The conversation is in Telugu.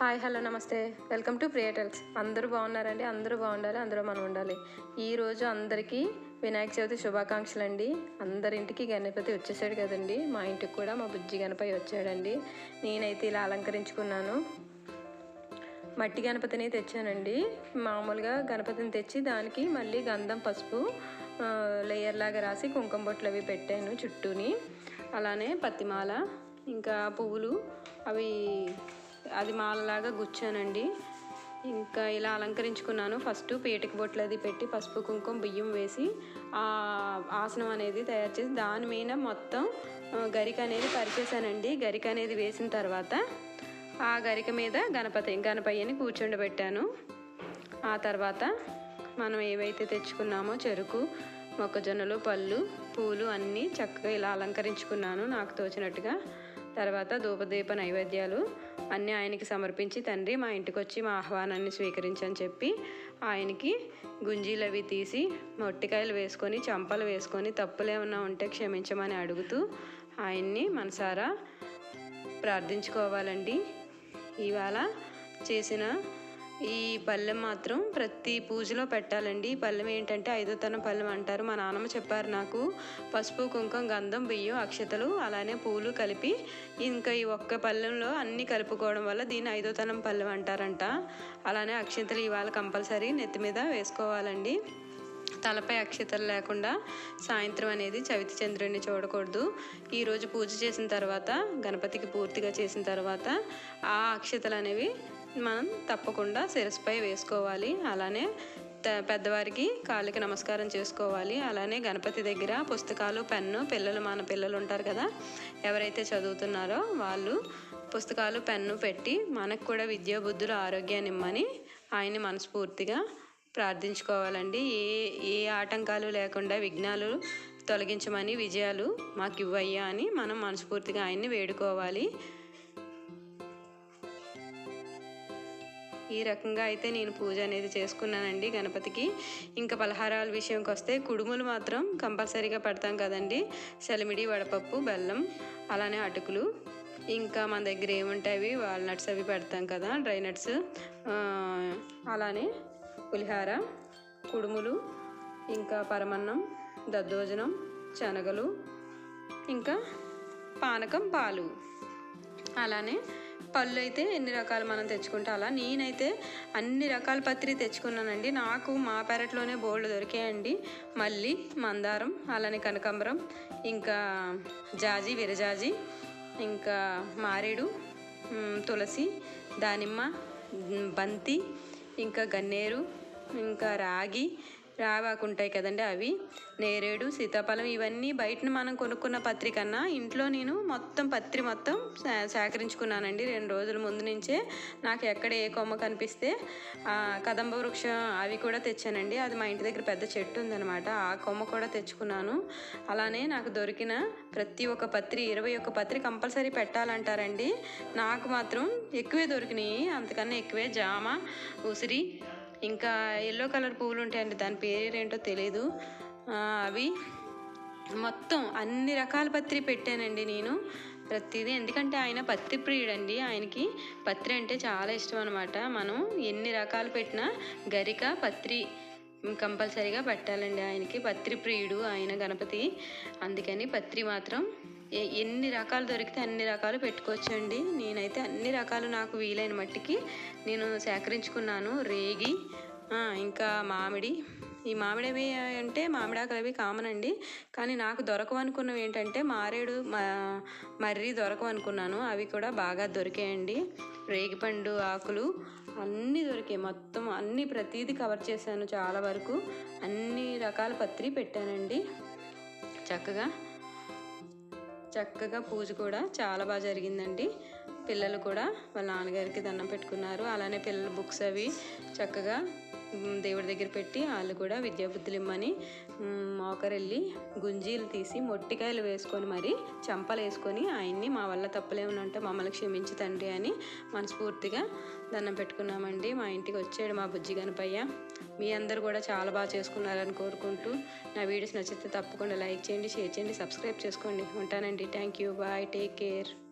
Hi hello namaste. Welcome to ప్రియేటల్స్ అందరూ బాగున్నారండి? అందరూ బాగుండాలి? అందరూ మనం ఉండాలి ఈరోజు అందరికీ వినాయక చవితి శుభాకాంక్షలు అండి అందరింటికి గణపతి వచ్చేసాడు కదండి. మా ఇంటికి కూడా మా బుజ్జి గణపతి వచ్చాడండి. నేనైతే ఇలా అలంకరించుకున్నాను. మట్టి గణపతిని తెచ్చానండి. మామూలుగా గణపతిని తెచ్చి దానికి మళ్ళీ గంధం పసుపు లేయర్లాగా లేయర్ లాగా రాసి కుంకుమ బొట్లు అవి పెట్టాను చుట్టూని. అలానే పత్తిమాల ఇంకా పువ్వులు అవి అది మాలలాగా గుచ్చానండి. ఇంకా ఇలా అలంకరించుకున్నాను. ఫస్ట్ పీటకి బొట్లు అది పెట్టి పసుపు కుంకుమ బియ్యం వేసి ఆ ఆసనం అనేది తయారు చేసి దాని మీద మొత్తం గరిక అనేది పరిచేసానండి. గరిక అనేది వేసిన తర్వాత ఆ గరిక మీద గణపతి గణపయ్యని కూర్చుండబెట్టాను. ఆ తర్వాత మనం ఏవైతే తెచ్చుకున్నామో చెరుకు మొక్కజొన్నలు పళ్ళు పూలు అన్నీ చక్కగా ఇలా అలంకరించుకున్నాను. నాకు తోచినట్టుగా తర్వాత ధూపదీప నైవేద్యాలు అన్నీ ఆయనకి సమర్పించి తండ్రి మా ఇంటికి వచ్చి మా ఆహ్వానాన్ని స్వీకరించని చెప్పి ఆయనకి గుంజీలు అవి తీసి మొట్టికాయలు వేసుకొని చంపలు వేసుకొని తప్పులు ఉంటే క్షమించమని అడుగుతూ ఆయన్ని మనసారా ప్రార్థించుకోవాలండి. ఇవాళ చేసిన ఈ పళ్ళెం మాత్రం ప్రతి పూజలో పెట్టాలండి. ఈ పళ్ళెం ఏంటంటే ఐదో తన పళ్ళెం అంటారు. మా నాన్నమ్మ చెప్పారు నాకు పసుపు కుంకుమ గంధం బియ్యం అక్షతలు అలానే పూలు కలిపి ఇంకా ఈ ఒక్క పళ్ళెంలో అన్నీ కలుపుకోవడం వల్ల దీన్ని ఐదో తనం పళ్ళెం అంటారంట. అలానే అక్షంతలు ఇవాళ కంపల్సరీ నెత్తి మీద వేసుకోవాలండి. తలపై అక్షతలు లేకుండా సాయంత్రం అనేది చవితి చంద్రుడిని చూడకూడదు. ఈరోజు పూజ చేసిన తర్వాత గణపతికి పూర్తిగా చేసిన తర్వాత ఆ అక్షతలు అనేవి మనం తప్పకుండా శిరస్పై వేసుకోవాలి. అలానే పెద్దవారికి కాళ్ళకి నమస్కారం చేసుకోవాలి. అలానే గణపతి దగ్గర పుస్తకాలు పెన్ను పిల్లలు మన పిల్లలు ఉంటారు కదా ఎవరైతే చదువుతున్నారో వాళ్ళు పుస్తకాలు పెన్ను పెట్టి మనకు కూడా విద్యా బుద్ధులు ఆరోగ్యాన్ని ఇమ్మని ఆయన్ని మనస్ఫూర్తిగా ప్రార్థించుకోవాలండి. ఏ ఏ ఆటంకాలు లేకుండా విఘ్నాలు తొలగించమని విజయాలు మాకు ఇవ్వయ్యా అని మనం మనస్ఫూర్తిగా ఆయన్ని వేడుకోవాలి. ఈ రకంగా అయితే నేను పూజ అనేది చేసుకున్నానండి గణపతికి. ఇంకా పలహారాల విషయంకి వస్తే కుడుములు మాత్రం కంపల్సరీగా పెడతాం కదండి. సెలమిడి వడపప్పు బెల్లం అలానే అటుకులు. ఇంకా మన దగ్గర ఏముంటాయి? వాల్నట్స్ అవి పెడతాం కదా డ్రై నట్స్. అలానే పులిహార కుడుములు ఇంకా పరమన్నం దద్దోజనం శనగలు ఇంకా పానకం పాలు. అలానే పళ్ళు అయితే ఎన్ని రకాలు మనం తెచ్చుకుంటే అలా. నేనైతే అన్ని రకాల పత్రి తెచ్చుకున్నానండి. నాకు మా పెరట్లోనే బోల్డ్ దొరికాయండి. మల్లి మందారం అలానే కనకాంబరం ఇంకా జాజి విరజాజి ఇంకా మారేడు తులసి దానిమ్మ బంతి ఇంకా గన్నేరు ఇంకా రాగి రావాకు ఉంటాయి కదండి అవి. నేరేడు సీతాఫలం ఇవన్నీ బయటను మనం కొనుక్కున్న పత్రి కన్నా ఇంట్లో నేను మొత్తం పత్రి మొత్తం సేకరించుకున్నానండి రెండు రోజుల ముందు నుంచే. నాకు ఎక్కడ ఏ కొమ్మ కనిపిస్తే కదంబ వృక్షం అవి కూడా తెచ్చానండి. అది మా ఇంటి దగ్గర పెద్ద చెట్టు ఉందనమాట ఆ కొమ్మ కూడా తెచ్చుకున్నాను. అలానే నాకు దొరికిన ప్రతి ఒక్క పత్రి ఇరవై ఒక్క పత్రి కంపల్సరీ పెట్టాలంటారండి. నాకు మాత్రం ఎక్కువే దొరికినాయి. అంతకన్నా ఎక్కువే జామ ఉసిరి ఇంకా ఎల్లో కలర్ పువ్వులు ఉంటాయండి దాని పేరేంటో తెలియదు అవి మొత్తం అన్ని రకాల పత్రి పెట్టానండి నేను. ప్రతిదీ ఎందుకంటే ఆయన పత్తి ప్రియుడండి. ఆయనకి పత్రి అంటే చాలా ఇష్టం అనమాట మనం ఎన్ని రకాలు పెట్టినా గరిక పత్రి కంపల్సరీగా పెట్టాలండి. ఆయనకి పత్రి ప్రియుడు ఆయన గణపతి. అందుకని పత్రి మాత్రం ఎన్ని రకాలు దొరికితే అన్ని రకాలు పెట్టుకోవచ్చండి. నేనైతే అన్ని రకాలు నాకు వీలైన మట్టికి నేను సేకరించుకున్నాను. రేగి ఇంకా మామిడి. ఈ మామిడి అవి అంటే మామిడాకులు అవి కామన్ అండి. కానీ నాకు దొరకవు అనుకున్నవి ఏంటంటే మారేడు మర్రి దొరకవు అనుకున్నాను అవి కూడా బాగా దొరికాయండి. రేగిపండు ఆకులు అన్నీ దొరికాయి. మొత్తం అన్నీ ప్రతీది కవర్ చేశాను చాలా వరకు. అన్ని రకాల పత్రి పెట్టానండి. చక్కగా చక్కగా పూజ కూడా చాలా బాగా జరిగిందండి. పిల్లలు కూడా వాళ్ళ నాన్నగారికి దండం పెట్టుకున్నారు. అలానే పిల్లల బుక్స్ అవి చక్కగా దేవుడి దగ్గర పెట్టి వాళ్ళు కూడా విద్యాబుద్ధులు ఇమ్మని మోకరెళ్ళి గుంజీలు తీసి మొట్టికాయలు వేసుకొని మరి చంపలు వేసుకొని ఆయన్ని మా వల్ల తప్పులేమని ఉంటే మమ్మల్ని క్షమించి తండ్రి అని మనస్ఫూర్తిగా దండం పెట్టుకున్నామండి. మా ఇంటికి వచ్చాడు మా బుజ్జి గణపయ్య. మీ అందరు కూడా చాలా బాగా చేసుకున్నారని కోరుకుంటూ నా వీడియోస్ నచ్చితే తప్పకుండా లైక్ చేయండి షేర్ చేయండి సబ్స్క్రైబ్ చేసుకోండి. ఉంటానండి. Thank you. Bye. Take care.